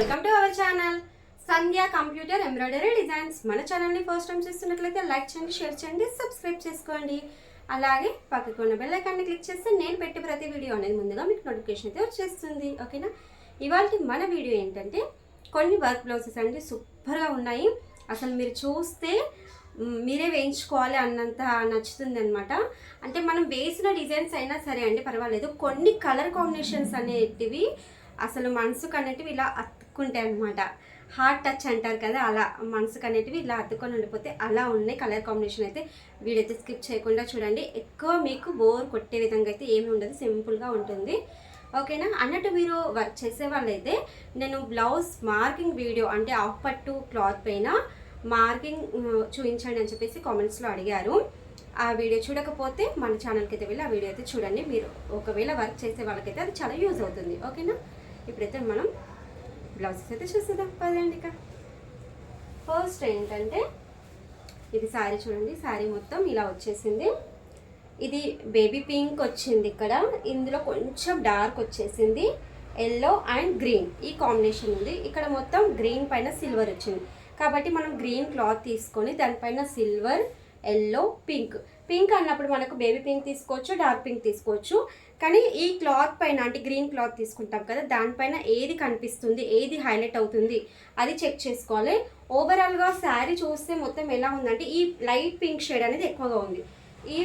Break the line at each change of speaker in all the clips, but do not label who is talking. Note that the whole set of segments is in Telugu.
Welcome to our channel Sandhya computer embroidery designs మన ఛానల్ని ఫస్ట్ టైం చూస్తున్నట్లయితే లైక్ చేయండి షేర్ చేయండి సబ్స్క్రైబ్ చేసుకోండి. అలాగే పక్కకు ఉన్న బెల్ ఐకాన్ని క్లిక్ చేస్తే నేను పెట్టే ప్రతి వీడియో అనేది ముందుగా మీకు నోటిఫికేషన్ అయితే వచ్చేస్తుంది. ఓకేనా ఇవాళ మన వీడియో ఏంటంటే కొన్ని వర్క్ బ్లౌజెస్ అండి సూపర్గా ఉన్నాయి. అసలు మీరు చూస్తే మీరే వేయించుకోవాలి అన్నంత నచ్చుతుంది అనమాట అంటే మనం వేసిన డిజైన్స్ అయినా సరే అండి పర్వాలేదు. కొన్ని కలర్ కాంబినేషన్స్ అనేటివి అసలు మనసుకు అనేటివి ఇలా అతుక్కుంటాయి అనమాట హార్ట్ టచ్ అంటారు కదా అలా మనసుకు అనేటివి ఇలా అతుక్కొని ఉండిపోతే అలా ఉన్నాయి కలర్ కాంబినేషన్ అయితే. వీడైతే స్కిప్ చేయకుండా చూడండి. ఎక్కువ మీకు బోర్ కొట్టే విధంగా అయితే ఏమి ఉండదు సింపుల్గా ఉంటుంది. ఓకేనా అన్నట్టు మీరు వర్క్ చేసే వాళ్ళైతే నేను బ్లౌజ్ మార్కింగ్ వీడియో అంటే ఆఫ్ పట్టు క్లాత్ పైన మార్కింగ్ చూపించండి అని చెప్పేసి కామెంట్స్లో అడిగారు. ఆ వీడియో చూడకపోతే మన ఛానల్కి అయితే వెళ్ళి ఆ వీడియో అయితే చూడండి. మీరు ఒకవేళ వర్క్ చేసే వాళ్ళకైతే అది చాలా యూజ్ అవుతుంది. ఓకేనా ఇప్పుడైతే మనం బ్లౌజెస్ అయితే చూసేద్దాం. పదండి ఇక. ఫస్ట్ ఏంటంటే ఇది శారీ చూడండి శారీ మొత్తం ఇలా వచ్చేసింది. ఇది బేబీ పింక్ వచ్చింది ఇక్కడ. ఇందులో కొంచెం డార్క్ వచ్చేసింది. ఎల్లో అండ్ గ్రీన్ ఈ కాంబినేషన్ ఉంది. ఇక్కడ మొత్తం గ్రీన్ పైన సిల్వర్ వచ్చింది. కాబట్టి మనం గ్రీన్ క్లాత్ తీసుకొని దానిపైన సిల్వర్ ఎల్లో పింక్ పింక్ అన్నప్పుడు మనకు బేబీ పింక్ తీసుకోవచ్చు డార్క్ పింక్ తీసుకోవచ్చు. కానీ ఈ క్లాత్ పైన అంటే గ్రీన్ క్లాత్ తీసుకుంటాం కదా దానిపైన ఏది కనిపిస్తుంది ఏది హైలైట్ అవుతుంది అది చెక్ చేసుకోవాలి. ఓవరాల్గా శారీ చూస్తే మొత్తం ఎలా ఉందంటే ఈ లైట్ పింక్ షేడ్ అనేది ఎక్కువగా ఉంది. ఈ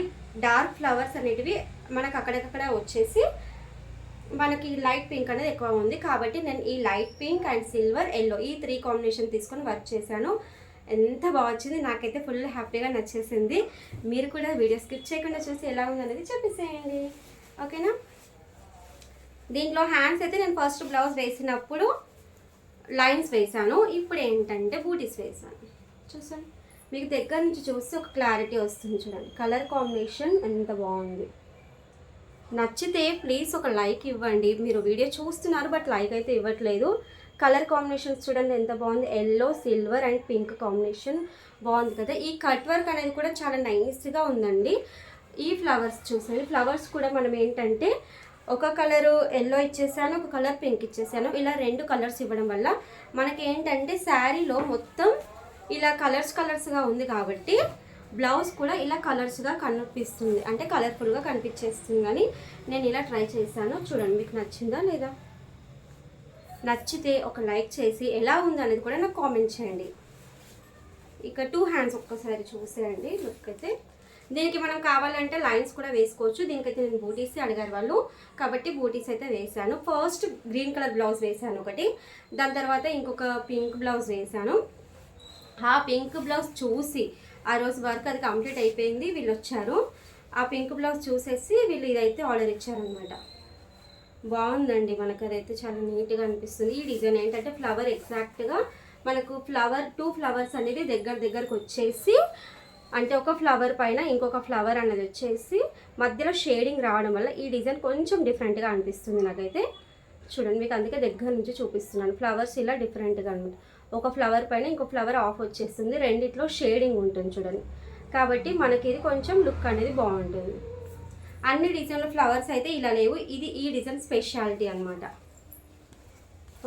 డార్క్ ఫ్లవర్స్ అనేటివి మనకు అక్కడక్కడ వచ్చేసి మనకి లైట్ పింక్ అనేది ఎక్కువ ఉంది. కాబట్టి నేను ఈ light pink and silver yellow ఈ త్రీ కాంబినేషన్ తీసుకొని వర్క్ చేశాను. ఎంత బాగా వచ్చింది నాకైతే ఫుల్ హ్యాపీగా నచ్చేసింది. మీరు కూడా వీడియో స్కిప్ చేయకుండా చూసి ఎలా ఉందనేది చెప్పేసేయండి. ఓకేనా? దీంట్లో హ్యాండ్స్ అయితే నేను ఫస్ట్ బ్లౌజ్ వేసినప్పుడు లైన్స్ వేసాను. ఇప్పుడు ఏంటంటే బూటీస్ వేసాను. చూసాను మీకు దగ్గర నుంచి చూస్తే ఒక క్లారిటీ వస్తుంది చూడండి. కలర్ కాంబినేషన్ ఎంత బాగుంది. నచ్చితే ప్లీజ్ ఒక లైక్ ఇవ్వండి. మీరు వీడియో చూస్తున్నారు బట్ లైక్ అయితే ఇవ్వట్లేదు. కలర్ కాంబినేషన్స్ చూడండి ఎంత బాగుంది. Yellow silver and pink combination బాగుంది కదా. ఈ కట్ వర్క్ అనేది కూడా చాలా నైస్గా ఉందండి. ఈ ఫ్లవర్స్ చూసాను. ఫ్లవర్స్ కూడా మనం ఏంటంటే ఒక కలరు ఎల్లో ఇచ్చేసాను ఒక కలర్ పింక్ ఇచ్చేసాను. ఇలా రెండు కలర్స్ ఇవ్వడం వల్ల మనకి ఏంటంటే శారీలో మొత్తం ఇలా కలర్స్ కలర్స్గా ఉంది కాబట్టి బ్లౌజ్ కూడా ఇలా కలర్స్గా కనిపిస్తుంది. అంటే కలర్ఫుల్గా కనిపించేస్తుంది కానీ నేను ఇలా ట్రై చేశాను. చూడండి మీకు నచ్చిందా లేదా? నచ్చితే ఒక లైక్ చేసి ఎలా ఉంది అనేది కూడా నాకు కామెంట్ చేయండి. ఇక టూ హ్యాండ్స్ ఒక్కసారి చూసేయండి. లుక్ అయితే దీనికి మనం కావాలంటే లైన్స్ కూడా వేసుకోవచ్చు. దీనికైతే నేను బూటీస్ అడిగారు వాళ్ళు. కాబట్టి బూటీస్ అయితే వేసాను ఫస్ట్ గ్రీన్ కలర్ బ్లౌజ్ వేసాను ఒకటి. దాని తర్వాత ఇంకొక పింక్ బ్లౌజ్ వేసాను ఆ పింక్ బ్లౌజ్ చూసి ఆ రోజు వర్క్ అది కంప్లీట్ అయిపోయింది. వీళ్ళు వచ్చారు. ఆ పింక్ బ్లౌజ్ చూసేసి వీళ్ళు ఇదైతే ఆర్డర్ ఇచ్చారనమాట బాగుందండి. మనకు అదైతే చాలా నీట్గా అనిపిస్తుంది. ఈ డిజైన్ ఏంటంటే ఫ్లవర్ ఎగ్జాక్ట్గా మనకు ఫ్లవర్ టూ ఫ్లవర్స్ అనేది దగ్గర దగ్గరకు వచ్చేసి అంటే ఒక ఫ్లవర్ పైన ఇంకొక ఫ్లవర్ అనేది వచ్చేసి మధ్యలో షేడింగ్ రావడం వల్ల ఈ డిజైన్ కొంచెం డిఫరెంట్గా అనిపిస్తుంది నాకైతే. చూడండి మీకు అందుకే దగ్గర నుంచి చూపిస్తున్నాను. ఫ్లవర్స్ ఇలా డిఫరెంట్గా అనమాట ఒక ఫ్లవర్ పైన ఇంకో ఫ్లవర్ ఆఫ్ వచ్చేస్తుంది. రెండిట్లో షేడింగ్ ఉంటుంది చూడండి. కాబట్టి మనకి ఇది కొంచెం లుక్ అనేది బాగుంటుంది. అన్ని డిజైన్ల ఫ్లవర్స్ అయితే ఇలా లేవు. ఇది ఈ డిజైన్ స్పెషాలిటీ అనమాట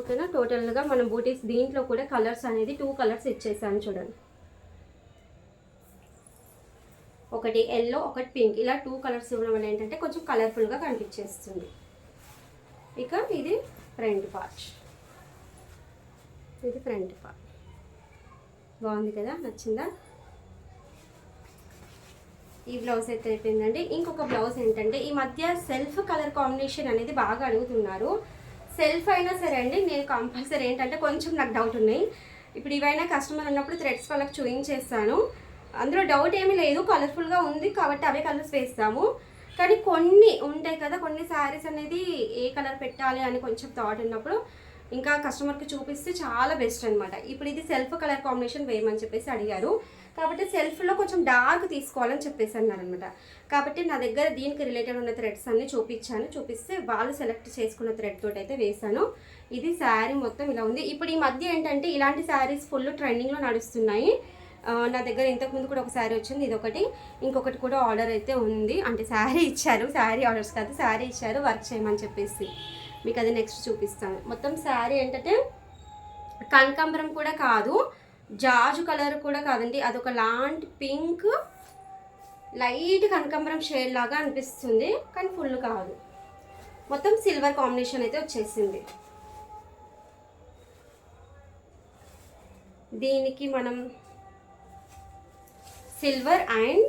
ఓకేనా టోటల్గా మనం బూటీస్ దీంట్లో కూడా కలర్స్ అనేది టూ కలర్స్ ఇచ్చేసాను చూడండి. ఒకటి ఎల్లో ఒకటి పింక్ ఇలా టూ కలర్స్ ఇవ్వడం వల్ల ఏంటంటే కొంచెం కలర్ఫుల్గా కనిపించేస్తుంది. ఇక ఇది ఫ్రంట్ పార్ట్ ఇది ఫ్రంట్ పార్ట్ బాగుంది కదా? నచ్చిందా? ఈ బ్లౌజ్ అయితే అయిపోయిందండి. ఇంకొక బ్లౌజ్ ఏంటంటే ఈ మధ్య సెల్ఫ్ కలర్ కాంబినేషన్ అనేది బాగా అడుగుతున్నారు. సెల్ఫ్ అయినా సరే అండి నేను కంపల్సరీ ఏంటంటే కొంచెం నాకు డౌట్ ఉన్నాయి. ఇప్పుడు ఇవైనా కస్టమర్ ఉన్నప్పుడు థ్రెడ్స్ వాళ్ళకి చూయించేస్తాను అందులో డౌట్ ఏమీ లేదు కలర్ఫుల్గా ఉంది కాబట్టి అవే కలర్స్ వేస్తాము. కానీ కొన్ని ఉంటాయి కదా కొన్ని శారీస్ అనేది ఏ కలర్ పెట్టాలి అని కొంచెం థాట్ ఉన్నప్పుడు ఇంకా కస్టమర్కి చూపిస్తే చాలా బెస్ట్ అనమాట ఇప్పుడు ఇది సెల్ఫ్ కలర్ కాంబినేషన్ వేయమని చెప్పేసి అడిగారు. కాబట్టి సెల్ఫ్లో కొంచెం డార్క్ తీసుకోవాలని చెప్పేసి అన్నారనమాట కాబట్టి నా దగ్గర దీనికి రిలేటెడ్ ఉన్న థ్రెడ్స్ అన్ని చూపించాను. చూపిస్తే వాళ్ళు సెలెక్ట్ చేసుకున్న థ్రెడ్ తోటి అయితే వేశాను. ఇది శారీ మొత్తం ఇలా ఉంది. ఇప్పుడు ఈ మధ్య ఏంటంటే ఇలాంటి శారీస్ ఫుల్ ట్రెండింగ్లో నడుస్తున్నాయి. నా దగ్గర ఇంతకుముందు కూడా ఒక శారీ వచ్చింది ఇది ఒకటి ఇంకొకటి కూడా ఆర్డర్ అయితే ఉంది. అంటే శారీ ఇచ్చారు శారీ ఆర్డర్స్ కాదు శారీ ఇచ్చారు వర్క్ చేయమని చెప్పేసి. మీకు అది నెక్స్ట్ చూపిస్తాను. మొత్తం శారీ ఏంటంటే కనకాంబరం కూడా కాదు జాజు కలర్ కూడా కాదండి. అదొక లాంటి పింక్ లైట్ కనకాంబరం షేడ్ లాగా అనిపిస్తుంది కానీ ఫుల్ కాదు. మొత్తం సిల్వర్ కాంబినేషన్ అయితే వచ్చేసింది. దీనికి మనం సిల్వర్ అండ్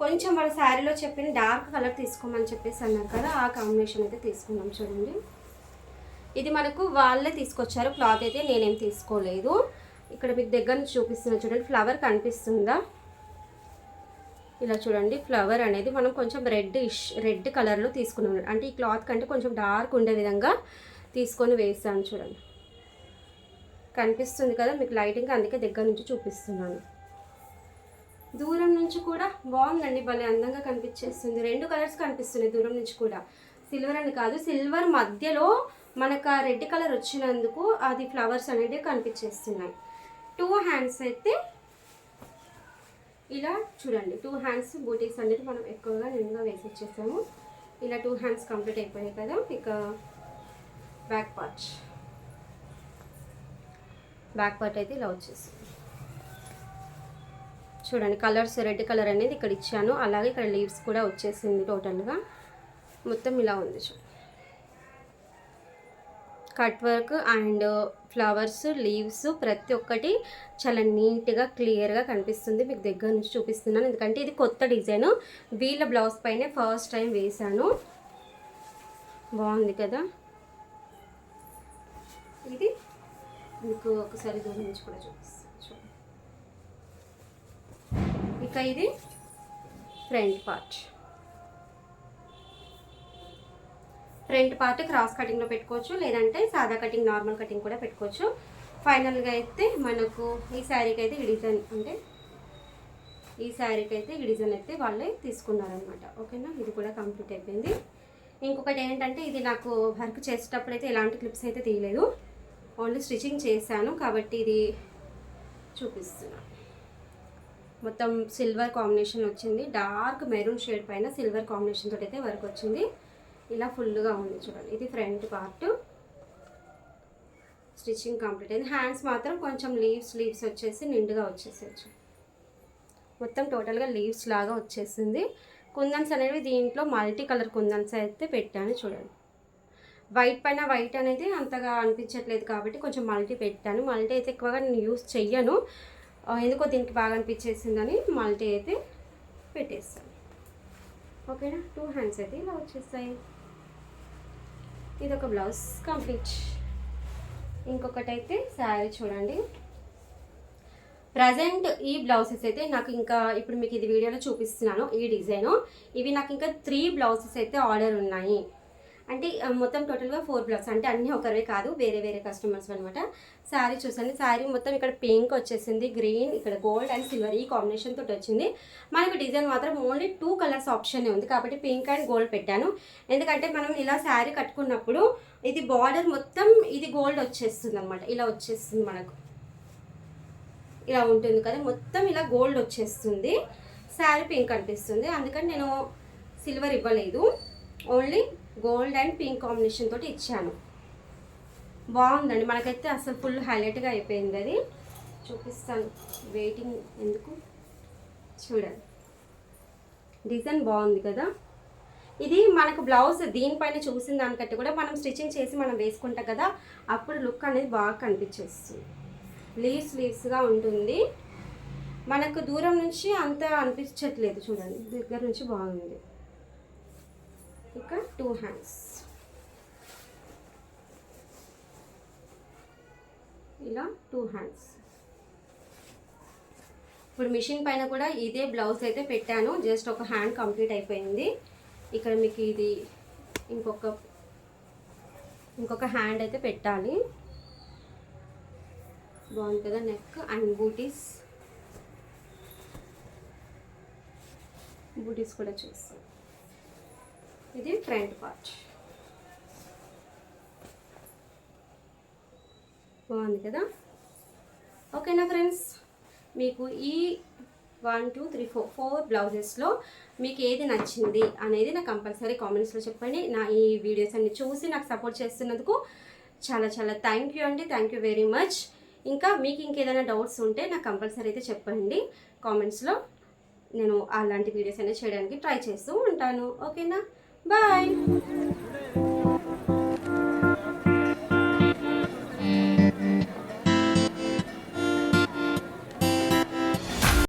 కొంచెం వాళ్ళ శారీలో చెప్పిన డార్క్ కలర్ తీసుకోమని చెప్పేసి అన్నారు కదా ఆ కాంబినేషన్ అయితే తీసుకున్నాం చూడండి. ఇది మనకు వాళ్ళే తీసుకొచ్చారు క్లాత్ అయితే నేనేం తీసుకోలేదు. ఇక్కడ మీకు దగ్గర నుంచి చూపిస్తున్నా చూడండి ఫ్లవర్ కనిపిస్తుందా? ఇలా చూడండి ఫ్లవర్ అనేది మనం కొంచెం రెడ్ ఇష్ రెడ్ కలర్లో తీసుకున్నాం. అంటే ఈ క్లాత్ కంటే కొంచెం డార్క్ ఉండే విధంగా తీసుకొని వేసాను చూడండి. కనిపిస్తుంది కదా మీకు లైటింగ్ అందుకే దగ్గర నుంచి చూపిస్తున్నాను. దూరం నుంచి కూడా బాగుందండి భలే అందంగా కనిపించేస్తుంది. రెండు కలర్స్ కనిపిస్తున్నాయి దూరం నుంచి కూడా. సిల్వర్ అని కాదు సిల్వర్ మధ్యలో మనకు ఆ రెడ్ కలర్ వచ్చినందుకు అది ఫ్లవర్స్ అనేవి కనిపించేస్తున్నాయి. టూ హ్యాండ్స్ అయితే ఇలా చూడండి టూ హ్యాండ్స్ బూటీస్ అనేది మనం ఎక్కువగా నిండుగా వేసి ఇచ్చేసాము ఇలా టూ హ్యాండ్స్ కంప్లీట్ అయిపోయాయి కదా ఇక బ్యాక్ పార్ట్. బ్యాక్ పార్ట్ అయితే ఇలా వచ్చేసింది. చూడండి కలర్స్ రెడ్ కలర్ అనేది ఇక్కడ ఇచ్చాను. అలాగే ఇక్కడ లీవ్స్ కూడా వచ్చేసింది టోటల్గా. మొత్తం ఇలా ఉంది చూడండి cut work and flowers leaves ప్రతి ఒక్కటి చాలా నీట్గా క్లియర్గా కనిపిస్తుంది. మీకు దగ్గర నుంచి చూపిస్తున్నాను. ఎందుకంటే ఇది కొత్త డిజైన్. వీళ్ళ బ్లౌజ్ పైనే ఫస్ట్ టైం వేశాను. బాగుంది కదా? ఇది మీకు ఒకసారి దూరం నుంచి కూడా చూపిస్తాను. చూడండి ఇది front part. Front part cross కటింగ్లో పెట్టుకోవచ్చు లేదంటే సాదా కటింగ్ నార్మల్ కటింగ్ కూడా పెట్టుకోవచ్చు. ఫైనల్గా అయితే మనకు ఈ శారీకి అయితే ఈ డిజైన్ అంటే ఈ శారీకి అయితే ఈ డిజైన్ అయితే వాళ్ళే తీసుకున్నారనమాట ఓకేనా? ఇది కూడా కంప్లీట్ అయిపోయింది. ఇంకొకటి ఏంటంటే ఇది నాకు వర్క్ చేసేటప్పుడు అయితే ఎలాంటి క్లిప్స్ అయితే తీయలేదు. ఓన్లీ స్టిచ్చింగ్ చేశాను కాబట్టి ఇది చూపిస్తున్నాను మొత్తం సిల్వర్ కాంబినేషన్ వచ్చింది. డార్క్ మెరూన్ షేడ్ పైన సిల్వర్ కాంబినేషన్ తోటి అయితే వర్క్ వచ్చింది. ఇలా ఫుల్గా ఉంది చూడండి. ఇది ఫ్రంట్ పార్ట్. స్టిచ్చింగ్ కంప్లీట్ అయింది. హ్యాండ్స్ మాత్రం కొంచెం లీవ్స్ లీవ్స్ వచ్చేసి నిండుగా వచ్చేసేయచ్చు. మొత్తం టోటల్గా లీవ్స్ లాగా వచ్చేసింది. కుందన్స్ అనేవి దీంట్లో మల్టీ కలర్ కుందన్స్ అయితే పెట్టాను చూడండి. వైట్ పైన వైట్ అనేది అంతగా అనిపించట్లేదు కాబట్టి కొంచెం మల్టీ పెట్టాను. మల్టీ అయితే ఎక్కువగా నేను యూస్ చెయ్యను. ఎందుకో దీనికి బాగా అనిపించేసిందని మల్టీ అయితే పెట్టేస్తాను. ఓకేనా? టూ హ్యాండ్స్ అయితే ఇలా వచ్చేస్తాయి. ఇది ఒక బ్లౌజ్ కంప్లీట్ ఇంకొకటి అయితే శారీ చూడండి. ప్రజెంట్ ఈ బ్లౌజెస్ అయితే నాకు ఇంకా ఇప్పుడు మీకు ఇది వీడియోలో చూపిస్తున్నాను ఈ డిజైను. ఇవి నాకు ఇంకా త్రీ బ్లౌజెస్ అయితే ఆర్డర్ ఉన్నాయి. అంటే మొత్తం టోటల్గా ఫోర్ బ్లౌజ్ అంటే అన్నీ ఒకరివే కాదు వేరే వేరే కస్టమర్స్ అనమాట శారీ చూసండి. శారీ మొత్తం ఇక్కడ పింక్ వచ్చేసింది గ్రీన్ ఇక్కడ గోల్డ్ అండ్ సిల్వర్ ఈ కాంబినేషన్ తోటి వచ్చింది. మనకు డిజైన్ మాత్రం ఓన్లీ టూ కలర్స్ ఆప్షన్ ఉంది. కాబట్టి పింక్ అండ్ గోల్డ్ పెట్టాను. ఎందుకంటే మనం ఇలా శారీ కట్టుకున్నప్పుడు ఇది బార్డర్ మొత్తం ఇది గోల్డ్ వచ్చేస్తుంది అనమాట ఇలా వచ్చేస్తుంది మనకు. ఇలా ఉంటుంది కదా మొత్తం ఇలా గోల్డ్ వచ్చేస్తుంది. శారీ పింక్ అనిపిస్తుంది. అందుకని నేను సిల్వర్ ఇవ్వలేదు. Only gold and pink combination తోటి ఇచ్చాను. బాగుందండి. మనకైతే అసలు ఫుల్ హైలైట్గా అయిపోయింది అది. చూపిస్తాను. వెయిటింగ్ ఎందుకు? చూడండి. డిజైన్ బాగుంది కదా. ఇది మనకు బ్లౌజ్ దీనిపైన చూసిన దానికంటే కూడా మనం స్టిచ్చింగ్ చేసి మనం వేసుకుంటాం కదా అప్పుడు లుక్ అనేది బాగా కనిపించేస్తుంది. లీవ్స్ లీవ్స్గా ఉంటుంది. మనకు దూరం నుంచి అంత అనిపించట్లేదు చూడండి. దగ్గర నుంచి బాగుంది. ఇక టూ హ్యాండ్స్. ఇలా టూ హ్యాండ్స్. ఇప్పుడు మిషన్ పైన కూడా ఇదే బ్లౌజ్ అయితే పెట్టాను. జస్ట్ ఒక హ్యాండ్ కంప్లీట్ అయిపోయింది. ఇక్కడ మీకు ఇది ఇంకొక ఇంకొక హ్యాండ్ అయితే పెట్టాలి. బాగుంది కదా నెక్ అండ్ బూటీస్. బూటీస్ కూడా చూస్తాం. ఇది ఫ్రంట్ పార్ట్. బాగుంది కదా? ఓకేనా ఫ్రెండ్స్? మీకు ఈ one two three four four బ్లౌజెస్లో మీకు ఏది నచ్చింది అనేది నాకు కంపల్సరీ కామెంట్స్లో చెప్పండి. నా ఈ వీడియోస్ అన్ని చూసి నాకు సపోర్ట్ చేస్తున్నందుకు చాలా చాలా థ్యాంక్ యూ అండి. థ్యాంక్ యూ వెరీ మచ్ ఇంకా మీకు ఇంకేదైనా డౌట్స్ ఉంటే నాకు కంపల్సరీ అయితే చెప్పండి. కామెంట్స్లో నేను అలాంటి వీడియోస్ అయినా చేయడానికి ట్రై చేస్తూ ఉంటాను. ఓకేనా? Bye!